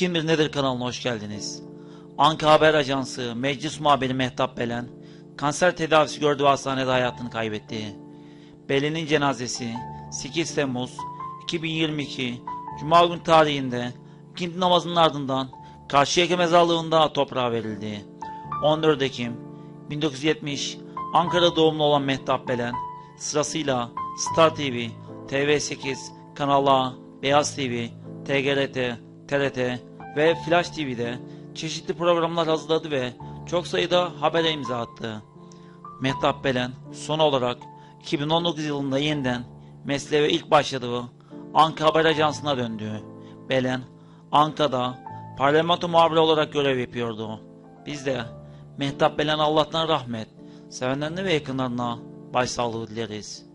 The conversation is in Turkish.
Kim Bir Nedir kanalına hoş geldiniz. Anka Haber Ajansı Meclis Muhabiri Mehtap Belen, kanser tedavisi gördüğü hastanede hayatını kaybetti. Belen'in cenazesi 8 Temmuz 2022 Cuma günü tarihinde ikindi namazının ardından Karşıyaka mezarlığında toprağa verildi. 14 Ekim 1970 Ankara doğumlu olan Mehtap Belen sırasıyla Star TV, TV8, Kanal A, Beyaz TV, TGRT, TRT ve Flash TV'de çeşitli programlar hazırladı ve çok sayıda habere imza attı. Mehtap Belen son olarak 2019 yılında yeniden mesleğe ilk başladığı Anka Haber Ajansı'na döndü. Belen, Anka'da parlamento muhabiri olarak görev yapıyordu. Biz de Mehtap Belen Allah'tan rahmet, sevenlerine ve yakınlarına başsağlığı dileriz.